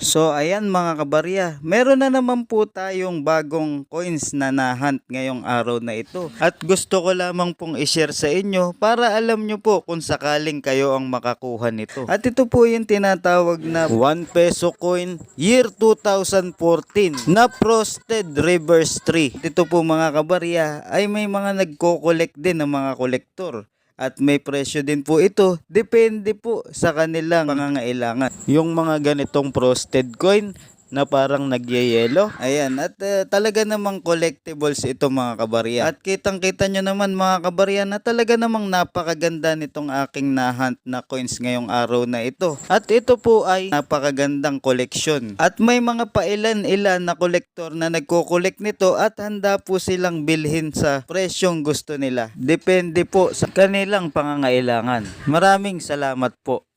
So ayan mga kabarya, meron na naman po tayong bagong coins na nahunt ngayong araw na ito. At gusto ko lamang pong i-share sa inyo para alam nyo po kung sakaling kayo ang makakuha nito. At ito po yung tinatawag na 1 peso coin year 2014 na frosted reverse 3. Ito po mga kabarya ay may mga nagko-collect din ng mga kolektor. At may presyo din po ito. Depende po sa kanilang pangangailangan. Yung mga ganitong frosted coin na parang nagyayelo. Ayan, at eh, talaga namang collectibles ito mga kabarya. At kitang kita nyo naman mga kabarya na talaga namang napakaganda nitong aking nahunt na coins ngayong araw na ito. At ito po ay napakagandang koleksyon. At may mga pailan-ilan na kolektor na nagko-collect nito at handa po silang bilhin sa presyong gusto nila. Depende po sa kanilang pangangailangan. Maraming salamat po.